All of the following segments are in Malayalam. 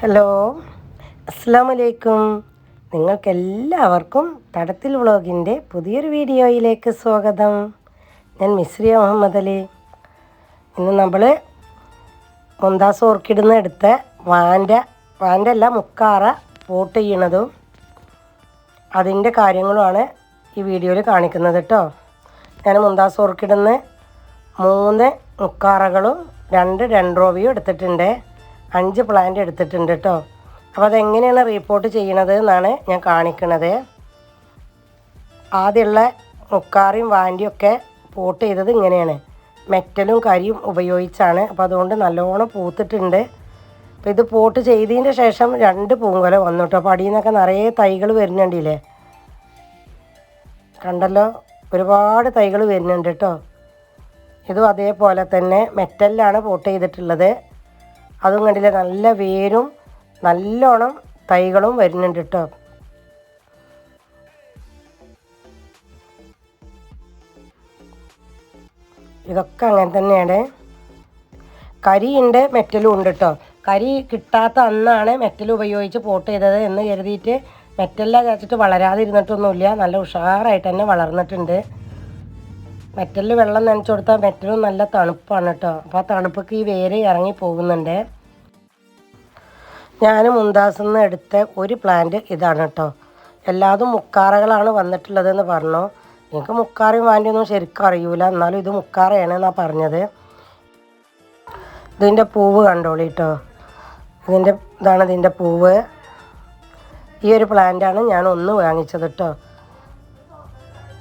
ഹലോ അസ്സാം വലൈക്കും നിങ്ങൾക്കെല്ലാവർക്കും തടത്തിൽ വ്ളോഗിന്റെ പുതിയൊരു വീഡിയോയിലേക്ക് സ്വാഗതം. ഞാൻ മിസ്രിയ മുഹമ്മദ് അലി. ഇന്ന് നമ്മൾ മുന്താസ് ഓർക്കിഡിൽ നിന്ന് എടുത്ത വാന്റെ വാന്റെ അല്ല മുക്കാറ പോട്ട് ചെയ്യണതും അതിന്റെ കാര്യങ്ങളുമാണ് ഈ വീഡിയോയിൽ കാണിക്കുന്നത് കേട്ടോ. ഞാൻ മുന്താസ് ഓർക്കിഡിൽ നിന്ന് മൂന്ന് മുക്കാറകളും രണ്ട് രണ്ടോവിയും എടുത്തിട്ടുണ്ട്. അഞ്ച് പ്ലാന്റ് എടുത്തിട്ടുണ്ട് കേട്ടോ അപ്പോൾ അതെങ്ങനെയാണ് റിപ്പോർട്ട് ചെയ്യണത് എന്നാണ് ഞാൻ കാണിക്കണത്. ആദ്യമുള്ള മുക്കാറിയും വാന്റിയും ഒക്കെ പോട്ട് ചെയ്തത് ഇങ്ങനെയാണ്. മെറ്റലും കരിയും ഉപയോഗിച്ചാണ്. അപ്പോൾ അതുകൊണ്ട് നല്ലോണം പൂത്തിട്ടുണ്ട്. അപ്പോൾ ഇത് പോട്ട് ചെയ്തതിന്റെ ശേഷം രണ്ട് പൂങ്കൊല വന്നു കേട്ടോ അപ്പോൾ അടിയിൽ നിന്നൊക്കെ നിറയെ തൈകൾ വരുന്നുണ്ടല്ലേ? കണ്ടല്ലോ? ഒരുപാട് തൈകൾ വരുന്നുണ്ട് കേട്ടോ ഇതും അതേപോലെ തന്നെ മെറ്റലിലാണ് പോട്ട് ചെയ്തിട്ടുള്ളത്. അതും കണ്ടില്ലേ? നല്ല വേരും നല്ലോണം തൈകളും വരുന്നുണ്ട് കേട്ടോ ഇതൊക്കെ അങ്ങനെ തന്നെയാണ്. കരിയുണ്ട് മെറ്റലും ഉണ്ട് കേട്ടോ കരി കിട്ടാത്ത അന്നാണ് മെറ്റൽ ഉപയോഗിച്ച് പോട്ട് ചെയ്തത് എന്ന് കരുതിയിട്ട് മെറ്റലിലെ ചാച്ചിട്ട് വളരാതിരുന്നിട്ടൊന്നുമില്ല. നല്ല ഉഷാറായിട്ട് തന്നെ വളർന്നിട്ടുണ്ട്. മെറ്റലിൽ വെള്ളം നനച്ചു കൊടുത്താൽ മെറ്റലും നല്ല തണുപ്പാണ് കേട്ടോ അപ്പോൾ ആ തണുപ്പൊക്കെ ഈ വേര് ഇറങ്ങി പോകുന്നുണ്ട്. ഞാൻ മുന്താസിൽ നിന്ന് എടുത്ത ഒരു പ്ലാന്റ് ഇതാണ് കേട്ടോ എല്ലാതും മുക്കാറകളാണ് വന്നിട്ടുള്ളതെന്ന് പറഞ്ഞു. എനിക്ക് മുക്കാറയും വാണ്ടിയൊന്നും ശരിക്കും അറിയൂല. എന്നാലും ഇത് മുക്കാറയാണ് എന്നാണ് പറഞ്ഞത്. ഇതിന്റെ പൂവ് കണ്ടോളി കേട്ടോ ഇതിന്റെ ഇതാണ് ഇതിന്റെ പൂവ്. ഈ ഒരു പ്ലാന്റാണ് ഞാൻ ഒന്ന് വാങ്ങിച്ചത് കേട്ടോ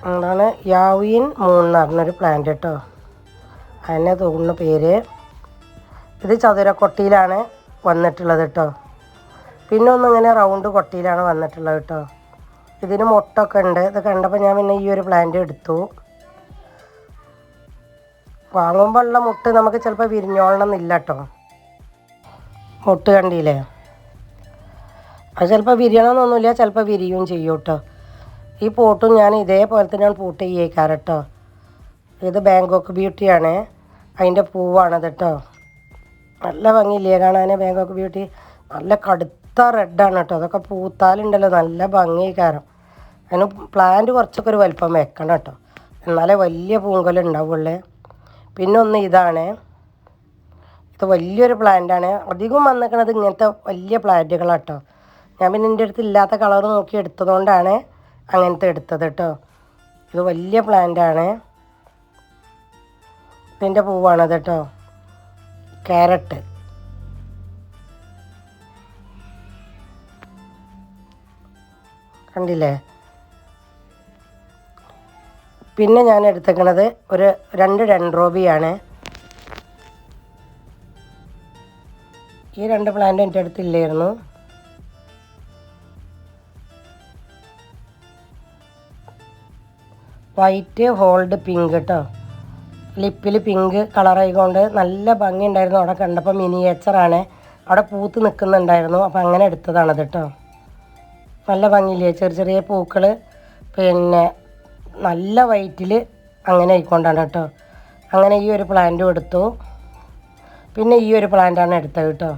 എന്താണ്? യാവിൻ മൂൺ എന്ന് പറഞ്ഞൊരു പ്ലാന്റ് കേട്ടോ അതിനെ തോന്നുന്ന പേര്. ഇത് ചതുരക്കൊട്ടിയിലാണ് വന്നിട്ടുള്ളത് കേട്ടോ പിന്നെ ഒന്നിങ്ങനെ റൗണ്ട് കൊട്ടിയിലാണ് വന്നിട്ടുള്ളത് കേട്ടോ. ഇതിന് മുട്ടൊക്കെ ഉണ്ട്. ഇത് കണ്ടപ്പോൾ ഞാൻ പിന്നെ ഈ ഒരു പ്ലാന്റ് എടുത്തു. വാങ്ങുമ്പോൾ ഉള്ള മുട്ട് നമുക്ക് ചിലപ്പോൾ വിരിഞ്ഞോളണം എന്നില്ല കേട്ടോ. മുട്ട് കണ്ടില്ലേ? അത് ചിലപ്പോൾ വിരിയണമെന്നൊന്നുമില്ല ചിലപ്പോൾ വിരിയും ചെയ്യും കേട്ടോ. ഈ പോട്ടും ഞാൻ ഇതേപോലെ തന്നെയാണ് പൂട്ട് ചെയ്യേക്കാറ് കേട്ടോ. ഇത് ബാങ്കോക്ക് ബ്യൂട്ടിയാണ്. അതിന്റെ പൂവാണത് കേട്ടോ. നല്ല ഭംഗിയില്ലേ കാണാൻ ബാങ്കോക്ക് ബ്യൂട്ടി. നല്ല കടുത്ത റെഡാണ് കേട്ടോ. അതൊക്കെ പൂത്താലുണ്ടല്ലോ. നല്ല ഭംഗി ഭംഗിക്കാരം അതിന് പ്ലാന്റ് കുറച്ചൊക്കെ ഒരു വലിപ്പം വെക്കണം കേട്ടോ. എന്നാലേ വലിയ പൂങ്കല ഉണ്ടാവുള്ളേ. പിന്നെ ഒന്ന് ഇതാണ്. ഇത് വലിയൊരു പ്ലാന്റാണ് അധികം വന്നിക്കണത് ഇങ്ങനത്തെ വലിയ പ്ലാന്റുകളാട്ടോ ഞാൻ പിന്നെ എന്റെ അടുത്ത് ഇല്ലാത്ത കളർ നോക്കി എടുത്തതുകൊണ്ടാണ് അങ്ങനത്തെ എടുത്തത് കേട്ടോ. ഇത് വലിയ പ്ലാന്റാണ് ഇതിന്റെ പൂവാണത് കേട്ടോ. ക്യാരറ്റ് കണ്ടില്ലേ? പിന്നെ ഞാൻ എടുത്തേക്കണത് ഒരു രണ്ട് ഡെൻഡ്രോബിയാണ്. ഈ രണ്ട് പ്ലാന്റ് എന്റെ അടുത്തില്ലായിരുന്നു. വൈറ്റ് ഹോൾഡ് പിങ്ക് കേട്ടോ ലിപ്പിൽ പിങ്ക് കളറായിക്കൊണ്ട് നല്ല ഭംഗി ഉണ്ടായിരുന്നു അവിടെ കണ്ടപ്പോൾ മിനിയേച്ചറാണ് അവിടെ പൂത്ത് നിൽക്കുന്നുണ്ടായിരുന്നു. അപ്പോൾ അങ്ങനെ എടുത്തതാണത് കേട്ടോ നല്ല ഭംഗിയില്ലേ ചെറിയ ചെറിയ പൂക്കൾ പിന്നെ നല്ല വൈറ്റിൽ അങ്ങനെ ആയിക്കൊണ്ടാണ് കേട്ടോ. അങ്ങനെ ഈ ഒരു പ്ലാന്റും എടുത്തു. പിന്നെ ഈ ഒരു പ്ലാന്റാണ് എടുത്തത് കേട്ടോ.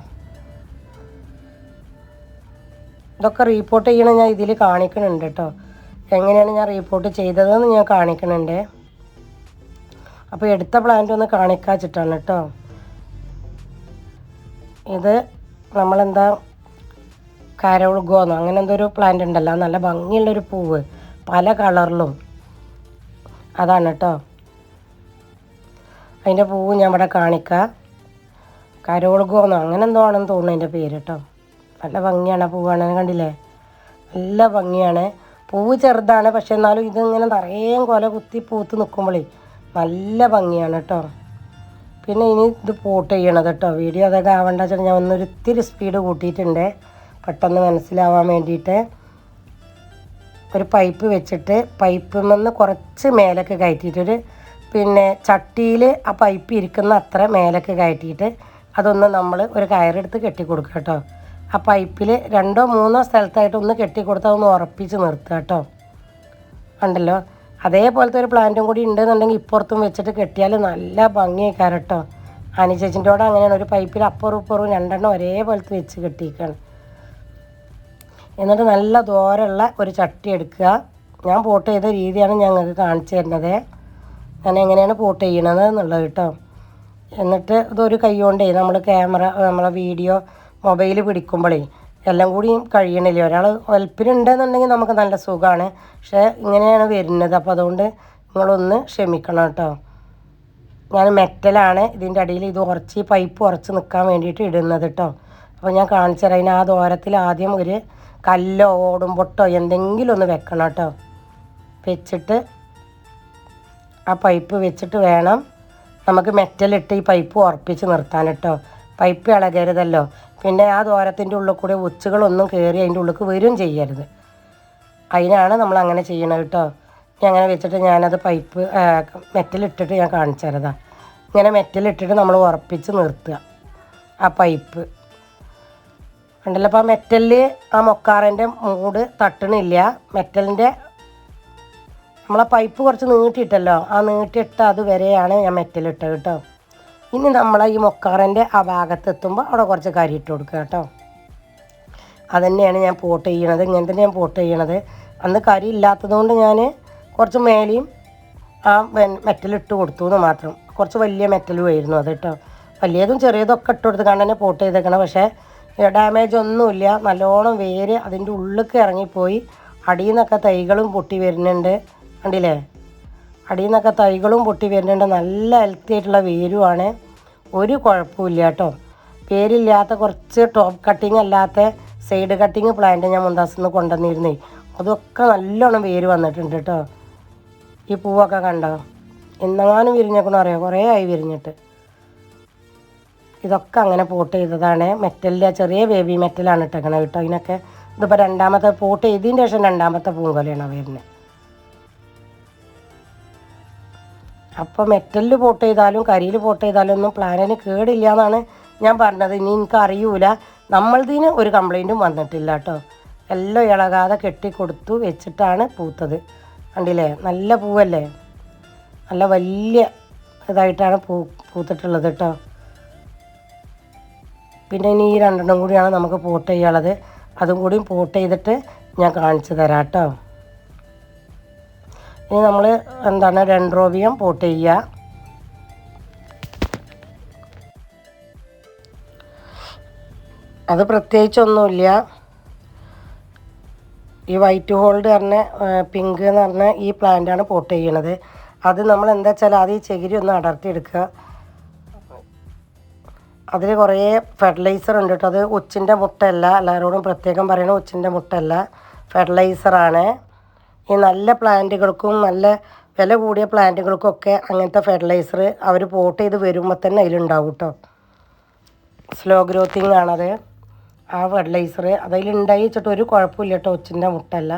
ഇതൊക്കെ റീപ്പോർട്ട് ചെയ്യണം ഞാൻ ഇതിൽ കാണിക്കുന്നുണ്ട് കേട്ടോ. എങ്ങനെയാണ് ഞാൻ റീപ്പോർട്ട് ചെയ്തതെന്ന് ഞാൻ കാണിക്കുന്നുണ്ട് അപ്പോൾ എടുത്ത പ്ലാന്റ് ഒന്ന് കാണിക്കാച്ചിട്ടാണ് കേട്ടോ. ഇത് നമ്മളെന്താ കരവുൾഗോന്നോ അങ്ങനെ എന്തോ ഒരു പ്ലാന്റ് ഉണ്ടല്ലോ. നല്ല ഭംഗിയുള്ളൊരു പൂവ്. പല കളറിലും അതാണ് കേട്ടോ അതിന്റെ പൂവ് ഞാൻ ഇവിടെ കാണിക്കാം. കരോൾഗോന്നോ അങ്ങനെ എന്തോ ആണെന്ന് തോന്നുന്നു അതിന്റെ പേര് കേട്ടോ നല്ല ഭംഗിയാണ് ആ പൂവാണ് കണ്ടില്ലേ? നല്ല ഭംഗിയാണ്. പൂവ് ചെറുതാണ്. പക്ഷെ എന്നാലും ഇതിങ്ങനെ നിറയെ കൊല കുത്തി പൂത്ത് നിൽക്കുമ്പോഴേ നല്ല ഭംഗിയാണ് കേട്ടോ പിന്നെ ഇനി ഇത് പോട്ട് ചെയ്യണത് കേട്ടോ വീഡിയോ അതൊക്കെ ആവേണ്ട വെച്ചാൽ ഞാൻ ഒന്നൊരിത്തിരി സ്പീഡ് കൂട്ടിയിട്ടുണ്ട്. പെട്ടെന്ന് മനസ്സിലാവാൻ വേണ്ടിയിട്ട് ഒരു പൈപ്പ് വെച്ചിട്ട് പൈപ്പിൽ നിന്ന് കുറച്ച് മേലൊക്കെ കയറ്റിയിട്ടൊരു പിന്നെ ചട്ടിയിൽ ആ പൈപ്പ് ഇരിക്കുന്ന അത്ര മേലൊക്കെ കയറ്റിയിട്ട് അതൊന്ന് നമ്മൾ ഒരു കയറെടുത്ത് കെട്ടി കൊടുക്കുക കേട്ടോ. ആ പൈപ്പിൽ രണ്ടോ മൂന്നോ സ്ഥലത്തായിട്ട് ഒന്ന് കെട്ടി കൊടുത്താൽ ഒന്ന് ഉറപ്പിച്ച് നിർത്തുക കേട്ടോ. ഉണ്ടല്ലോ അതേപോലത്തെ ഒരു പ്ലാന്റും കൂടി ഉണ്ടെന്നുണ്ടെങ്കിൽ ഇപ്പുറത്തും വെച്ചിട്ട് കെട്ടിയാൽ നല്ല ഭംഗിയായിക്കാരട്ടോ അനുചേച്ചിന്റെ കൂടെ അങ്ങനെയാണ് ഒരു പൈപ്പിൽ അപ്പുറം ഇപ്പുറവും രണ്ടെണ്ണം ഒരേപോലത്തെ വെച്ച് കെട്ടിയിരിക്കുകയാണ്. എന്നിട്ട് നല്ല ദോരമുള്ള ഒരു ചട്ടി എടുക്കുക. ഞാൻ പോട്ട് ചെയ്ത രീതിയാണ് ഞങ്ങൾക്ക് കാണിച്ചു തരുന്നത്. ഞാൻ എങ്ങനെയാണ് പോട്ട് ചെയ്യണത് എന്നുള്ളത് കേട്ടോ. എന്നിട്ട് ഇതൊരു കൈ കൊണ്ടേ നമ്മൾ ക്യാമറ നമ്മളെ വീഡിയോ മൊബൈൽ പിടിക്കുമ്പോഴേ എല്ലാം കൂടി കഴിയണില്ല? ഒരാൾ ഹെൽപ്പിനുണ്ടെന്നുണ്ടെങ്കിൽ നമുക്ക് നല്ല സുഖമാണ്. പക്ഷേ ഇങ്ങനെയാണ് വരുന്നത്. അപ്പോൾ അതുകൊണ്ട് നിങ്ങളൊന്ന് ക്ഷമിക്കണം കേട്ടോ. ഞാൻ മെറ്റലാണ് ഇതിന്റെ അടിയിൽ ഇത് ഉറച്ച് പൈപ്പ് ഉറച്ച് നിൽക്കാൻ വേണ്ടിയിട്ട് ഇടുന്നത് കേട്ടോ. അപ്പോൾ ഞാൻ കാണിച്ചു തരാം. അതിന് ആ ദോരത്തിൽ ആദ്യം ഒരു കല്ലോ ഓടും പൊട്ടോ എന്തെങ്കിലും ഒന്ന് വെക്കണം കേട്ടോ. വെച്ചിട്ട് ആ പൈപ്പ് വെച്ചിട്ട് വേണം നമുക്ക് മെറ്റലിട്ട് ഈ പൈപ്പ് ഉറപ്പിച്ച് നിർത്താൻ കേട്ടോ. പൈപ്പ് ഇളകരുതല്ലോ. പിന്നെ ആ ദോരത്തിന്റെ ഉള്ളിൽ കൂടെ ഉച്ചകളൊന്നും കയറി അതിന്റെ ഉള്ളിൽ വരും ചെയ്യരുത്. അതിനാണ് നമ്മൾ അങ്ങനെ ചെയ്യണത് കേട്ടോ. ഞാൻ അങ്ങനെ വെച്ചിട്ട് ഞാനത് പൈപ്പ് മെറ്റലിട്ടിട്ട് ഞാൻ കാണിച്ചു തരതാ ഇങ്ങനെ മെറ്റലിട്ടിട്ട് നമ്മൾ ഉറപ്പിച്ച് നിർത്തുക ആ പൈപ്പ്. ഉണ്ടല്ലോ അപ്പോൾ മെറ്റലിൽ ആ മൊക്കാറിന്റെ മൂട് തട്ടണില്ല. മെറ്റലിന്റെ നമ്മളെ പൈപ്പ് കുറച്ച് നീട്ടിയിട്ടല്ലോ. ആ നീട്ടിയിട്ട അതുവരെയാണ് ഞാൻ മെറ്റലിട്ടത് കേട്ടോ. ഇനി നമ്മളെ ഈ മൊക്കാറിന്റെ ആ ഭാഗത്ത് എത്തുമ്പോൾ അവിടെ കുറച്ച് കരി ഇട്ട് കൊടുക്കുക കേട്ടോ. അതന്നെയാണ് ഞാൻ പോട്ട് ചെയ്യണത്. ഇങ്ങനെ തന്നെ ഞാൻ പോട്ട് ചെയ്യണത്. അന്ന് കരി ഇല്ലാത്തതുകൊണ്ട് ഞാൻ കുറച്ച് മേലെയും ആ മെറ്റലിട്ട് കൊടുത്തു എന്ന് മാത്രം. കുറച്ച് വലിയ മെറ്റലും ആയിരുന്നു അത് കേട്ടോ. വലിയതും ചെറിയതും ഒക്കെ ഇട്ട് കൊടുത്ത് കണ്ട് തന്നെ പോട്ട് ചെയ്തേക്കണം. പക്ഷേ ഡാമേജ് ഒന്നുമില്ല. നല്ലോണം വേര് അതിന്റെ ഉള്ളിലേക്ക് ഇറങ്ങിപ്പോയി. അടിയിൽ നിന്നൊക്കെ തൈകളും പൊട്ടി വരുന്നുണ്ട്. കണ്ടില്ലേ? അടിയിൽ നിന്നൊക്കെ തൈകളും പൊട്ടി വരുന്നുണ്ട്. നല്ല ഹെൽത്തി ആയിട്ടുള്ള വേരുമാണ് ഒരു കുഴപ്പമില്ല കേട്ടോ. പേരില്ലാത്ത കുറച്ച് ടോപ്പ് കട്ടിങ് അല്ലാത്ത സൈഡ് കട്ടിങ് പ്ലാന്റ് ഞാൻ മുന്താസിൽ നിന്ന് കൊണ്ടുവന്നിരുന്നേ. അതൊക്കെ നല്ലോണം വേര് വന്നിട്ടുണ്ട് കേട്ടോ. ഈ പൂവൊക്കെ കണ്ടോ? എന്നെങ്ങാനും വിരിഞ്ഞേക്കണോ അറിയാം? കുറേ ആയി വിരിഞ്ഞിട്ട്. ഇതൊക്കെ അങ്ങനെ പോട്ട് ചെയ്തതാണ്. മെറ്റലിന്റെ ചെറിയ ബേബി മെറ്റലാണ് ഇട്ടേക്കണത് കേട്ടോ. ഇതിനൊക്കെ ഇതിപ്പോൾ രണ്ടാമത്തെ പോട്ട് ചെയ്തതിന്റെ ശേഷം രണ്ടാമത്തെ പൂങ്കൊലയാണ് വരുന്നത്. അപ്പോൾ മെറ്റലിൽ പോട്ട് ചെയ്താലും കരിയിൽ പോട്ട് ചെയ്താലും ഒന്നും പ്ലാനിന് കേടില്ല എന്നാണ് ഞാൻ പറഞ്ഞത്. ഇനി എനിക്ക് അറിയൂല. നമ്മളതിന് ഒരു കംപ്ലൈന്റും വന്നിട്ടില്ല കേട്ടോ. എല്ലാം ഇളകാതെ കെട്ടിക്കൊടുത്തു വെച്ചിട്ടാണ് പൂത്തത്. കണ്ടില്ലേ? നല്ല പൂവല്ലേ? നല്ല വലിയ ഇതായിട്ടാണ് പൂ പൂത്തിട്ടുള്ളത് കേട്ടോ. പിന്നെ ഇനി ഈ രണ്ടെണ്ണം കൂടിയാണ് നമുക്ക് പോട്ട് ചെയ്യാനുള്ളത്. അതും കൂടി പോട്ട് ചെയ്തിട്ട് ഞാൻ കാണിച്ചു തരാം കേട്ടോ. ഇനി നമ്മൾ എന്താണ് ഡെൻഡ്രോബിയം പോട്ട് ചെയ്യുക. അത് പ്രത്യേകിച്ചൊന്നുമില്ല. ഈ വൈറ്റ് ഹോൾഡ് പറഞ്ഞ പിങ്ക് എന്ന് പറഞ്ഞ ഈ പ്ലാന്റാണ് പോട്ട് ചെയ്യണത്. അത് നമ്മൾ എന്താ വെച്ചാൽ ആദ്യം ഈ ചകിരി ഒന്ന് അടർത്തിയെടുക്കുക. അതിൽ കുറേ ഫെർട്ടിലൈസർ ഉണ്ട് കേട്ടോ. അത് ഉച്ചിന്റെ മുട്ടയല്ല. എല്ലാവരോടും പ്രത്യേകം പറയണ ഉച്ചിന്റെ മുട്ടയല്ല. ഫെർട്ടിലൈസറാണ് ഈ നല്ല പ്ലാന്റുകൾക്കും നല്ല വില കൂടിയ പ്ലാന്റുകൾക്കൊക്കെ അങ്ങനത്തെ ഫെർട്ടിലൈസർ അവർ പോട്ട് ചെയ്ത് വരുമ്പോൾ തന്നെ അതിലുണ്ടാവും കേട്ടോ. സ്ലോ ഗ്രോത്തിങ് ആണത്. ആ ഫെർട്ടിലൈസർ അതിലുണ്ടായി വെച്ചിട്ട് ഒരു കുഴപ്പമില്ല കേട്ടോ ഉച്ചിന്റെ മുട്ടല്ല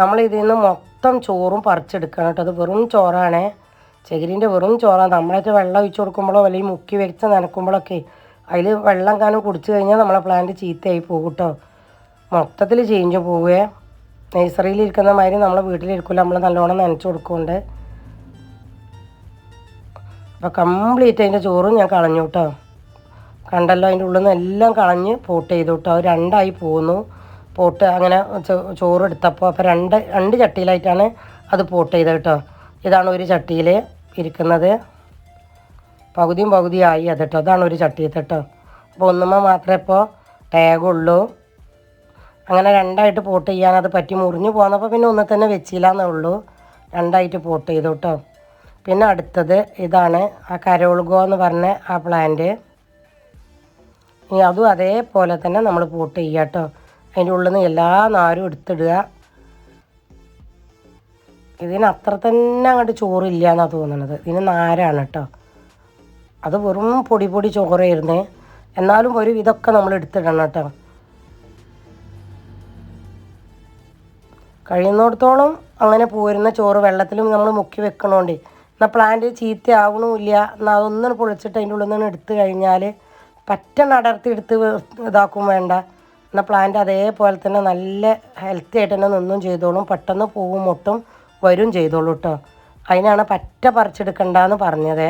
നമ്മൾ ഇതിൽ നിന്ന് മൊത്തം ചോറും പറിച്ചെടുക്കണം കേട്ടോ. അത് വെറും ചോറാണേ. ചകിരിന്റെ വെറും ചോറാണ് നമ്മളൊക്കെ വെള്ളം ഒഴിച്ച് കൊടുക്കുമ്പോഴോ അല്ലെങ്കിൽ മുക്കി വെച്ച് നനക്കുമ്പോഴൊക്കെ അതിൽ വെള്ളം കാനം കുടിച്ചു കഴിഞ്ഞാൽ നമ്മളെ പ്ലാന്റ് ചീത്തയായി പോകും കേട്ടോ. മൊത്തത്തിൽ ചേഞ്ച് പോവുകയെ നഴ്സറിയിൽ ഇരിക്കുന്ന മാതിരി നമ്മളെ വീട്ടിലിരിക്കില്ല നമ്മൾ നല്ലോണം നനച്ചു കൊടുക്കുന്നുണ്ട്. അപ്പോൾ കംപ്ലീറ്റ് അതിന്റെ ചോറും ഞാൻ കളഞ്ഞു കേട്ടോ. കണ്ടല്ലോ അതിന്റെ ഉള്ളിൽ നിന്ന് എല്ലാം കളഞ്ഞ് പോട്ട് ചെയ്തു കേട്ടോ. രണ്ടായി പോന്നു. പോട്ട് അങ്ങനെ ചോറ് എടുത്തപ്പോൾ അപ്പോൾ രണ്ട് രണ്ട് ചട്ടിയിലായിട്ടാണ് അത് പോട്ട് ചെയ്തത് കേട്ടോ. ഇതാണ് ഒരു ചട്ടിയിൽ ഇരിക്കുന്നത്. പകുതിയും പകുതിയായി അത് കേട്ടോ അതാണ് ഒരു ചട്ടിയത്ത് കേട്ടോ അപ്പോൾ ഒന്നുമ്മ മാത്രമേ ഇപ്പോൾ ടാഗുള്ളൂ അങ്ങനെ രണ്ടായിട്ട് പോട്ട് ചെയ്യാൻ അത് പറ്റി മുറിഞ്ഞു പോന്നപ്പോൾ പിന്നെ ഒന്ന് തന്നെ വെച്ചില്ലാന്നേ ഉള്ളൂ. രണ്ടായിട്ട് പോട്ട് ചെയ്തു കേട്ടോ പിന്നെ അടുത്തത് ഇതാണ് ആ കരോൾഗോ എന്ന് പറഞ്ഞ ആ പ്ലാന്റ് ഇനി അതും അതേപോലെ തന്നെ നമ്മൾ പോട്ട് ചെയ്യുക കേട്ടോ അതിന്റെ ഉള്ളിൽ നിന്ന് എല്ലാ നാരും എടുത്തിടുക. ഇതിന് അത്ര തന്നെ അങ്ങോട്ട് ചോറില്ല എന്നാണ് തോന്നുന്നത് ഇതിന് നാരാണ് കേട്ടോ അത് വെറും പൊടി പൊടി ചോറായിരുന്നേ. എന്നാലും ഒരു ഇതൊക്കെ നമ്മൾ എടുത്തിടണം കേട്ടോ. കഴിയുന്നിടത്തോളം അങ്ങനെ പോരുന്ന ചോറ് വെള്ളത്തിലും നമ്മൾ മുക്കി വെക്കണോണ്ട്. എന്നാൽ പ്ലാന്റ് ചീത്തയാവണമില്ല എന്നാൽ അതൊന്നും പൊളിച്ചിട്ട് അതിന്റെ ഉള്ളിൽ നിന്ന് എടുത്തു കഴിഞ്ഞാൽ പറ്റ അടർത്തി എടുത്ത് ഇതാക്കും വേണ്ട. എന്നാൽ പ്ലാന്റ് അതേപോലെ തന്നെ നല്ല ഹെൽത്തി ആയിട്ട് തന്നെ നിന്നും ചെയ്തോളും. പെട്ടെന്ന് പൂവും മുട്ടും വരും ചെയ്തോളൂ കേട്ടോ. അതിനാണ് പറ്റ പറിച്ചെടുക്കണ്ടെന്ന് പറഞ്ഞത്.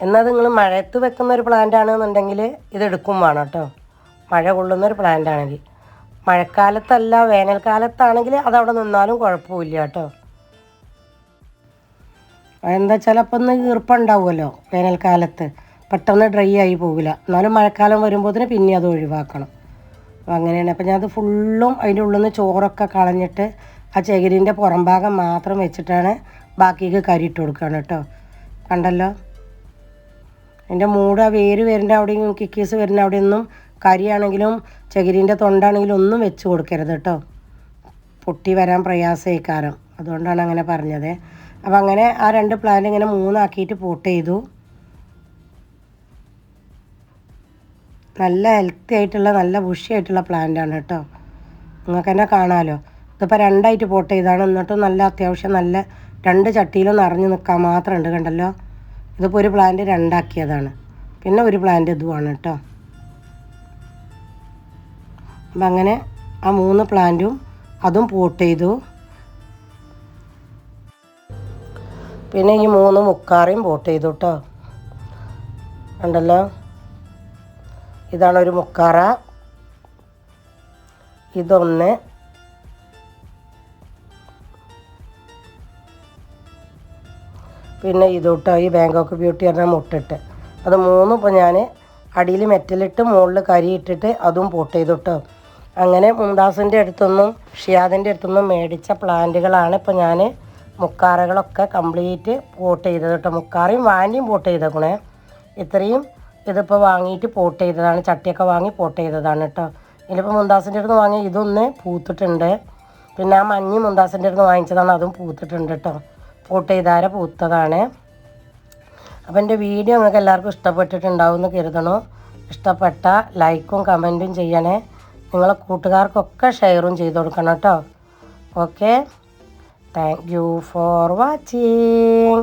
എന്നാൽ നിങ്ങൾ മഴയത്ത് വെക്കുന്ന ഒരു പ്ലാന്റ് ആണെന്നുണ്ടെങ്കിൽ ഇത് എടുക്കും വേണം കേട്ടോ. മഴ കൊള്ളുന്ന ഒരു പ്ലാന്റ് ആണെങ്കിൽ. മഴക്കാലത്തല്ല വേനൽക്കാലത്താണെങ്കിൽ അതവിടെ നിന്നാലും കുഴപ്പമില്ല കേട്ടോ. എന്താ അപ്പം ഒന്ന് ഈർപ്പുണ്ടാവുമല്ലോ വേനൽക്കാലത്ത്. പെട്ടെന്ന് ഡ്രൈ ആയി പോകില്ല എന്നാലും മഴക്കാലം വരുമ്പോഴത്തേന് പിന്നെ അത് ഒഴിവാക്കണം. അപ്പം അങ്ങനെയാണ്. അപ്പം ഞാനത് ഫുള്ളും അതിന്റെ ഉള്ളിൽ നിന്ന് ചോറൊക്കെ കളഞ്ഞിട്ട് ആ ചകിരിന്റെ പുറംഭാഗം മാത്രം വെച്ചിട്ടാണ് ബാക്കിക്ക് കരിയിട്ട് കൊടുക്കുകയാണ് കേട്ടോ. കണ്ടല്ലോ? അതിന്റെ മൂട് ആ വേര് വരുന്ന അവിടെയും കിക്കീസ് വരുന്ന അവിടെയൊന്നും കരിയാണെങ്കിലും ചകിരീന്റെ തൊണ്ടാണെങ്കിലും ഒന്നും വെച്ച് കൊടുക്കരുത് കേട്ടോ. പൊട്ടി വരാൻ പ്രയാസമായിക്കാരം അതുകൊണ്ടാണ് അങ്ങനെ പറഞ്ഞത്. അപ്പം അങ്ങനെ ആ രണ്ട് പ്ലാന്റ് ഇങ്ങനെ മൂന്നാക്കിയിട്ട് പോട്ട് ചെയ്തു. നല്ല ഹെൽത്തി ആയിട്ടുള്ള നല്ല ബുഷി ആയിട്ടുള്ള പ്ലാന്റ് ആണ് കേട്ടോ. നിങ്ങൾക്ക് തന്നെ കാണാമല്ലോ ഇതിപ്പോൾ രണ്ടായിട്ട് പോട്ട് ചെയ്താണ് എന്നിട്ടും നല്ല അത്യാവശ്യം നല്ല രണ്ട് ചട്ടിയിലും നിറഞ്ഞു നിൽക്കാൻ മാത്രമുണ്ട് കണ്ടല്ലോ. ഇതിപ്പോൾ ഒരു പ്ലാന്റ് രണ്ടാക്കിയതാണ്. പിന്നെ ഒരു പ്ലാന്റ് ഇതുമാണ് കേട്ടോ. അപ്പം അങ്ങനെ ആ മൂന്ന് പ്ലാന്റും അതും പോട്ട് ചെയ്തു. പിന്നെ ഈ മൂന്ന് മുക്കാറയും പോട്ട് ചെയ്തു കേട്ടോ. ഉണ്ടല്ലോ ഇതാണ് ഒരു മുക്കാറ. ഇതൊന്ന് പിന്നെ ഇതോട്ടോ ഈ ബാങ്കോക്ക് ബ്യൂട്ടി പറഞ്ഞ മുട്ടിട്ട്. അത് മൂന്നും ഇപ്പോൾ ഞാൻ അടിയിൽ മെറ്റലിട്ട് മുകളിൽ കരി ഇട്ടിട്ട് അതും പോട്ട് ചെയ്തിട്ടോ. അങ്ങനെ മുംതാസിന്റെ അടുത്തൊന്നും ഷിയാദിന്റെ അടുത്തൊന്നും മേടിച്ച പ്ലാന്റുകളാണ് ഇപ്പോൾ ഞാൻ മുക്കാറകളൊക്കെ കംപ്ലീറ്റ് പോട്ട് ചെയ്തത് കേട്ടോ മുക്കാറയും വാൻഡിയും പോട്ട് ചെയ്തേക്കണേ. ഇത്രയും ഇതിപ്പോൾ വാങ്ങിയിട്ട് പോട്ട് ചെയ്തതാണ് ചട്ടിയൊക്കെ വാങ്ങി പോട്ട് ചെയ്തതാണ് കേട്ടോ. ഇതിലിപ്പോൾ മുംതാസിന്റെ അടുത്ത് വാങ്ങി ഇതൊന്ന് പൂത്തിട്ടുണ്ട്. പിന്നെ ആ മഞ്ഞ് മുംതാസിന്റെ അടുത്ത് വാങ്ങിച്ചതാണ് അതും പൂത്തിട്ടുണ്ട് കേട്ടോ. പോട്ട് ചെയ്താരെ പൂത്തതാണ്. അപ്പോൾ എന്റെ വീഡിയോ നിങ്ങൾക്ക് എല്ലാവർക്കും ഇഷ്ടപ്പെട്ടിട്ടുണ്ടാവും എന്ന് കരുതണു. ഇഷ്ടപ്പെട്ട ലൈക്കും കമന്റും ചെയ്യണേ. നിങ്ങളെ കൂട്ടുകാർക്കൊക്കെ ഷെയറും ചെയ്ത് കൊടുക്കണം കേട്ടോ. Okay. Thank you for watching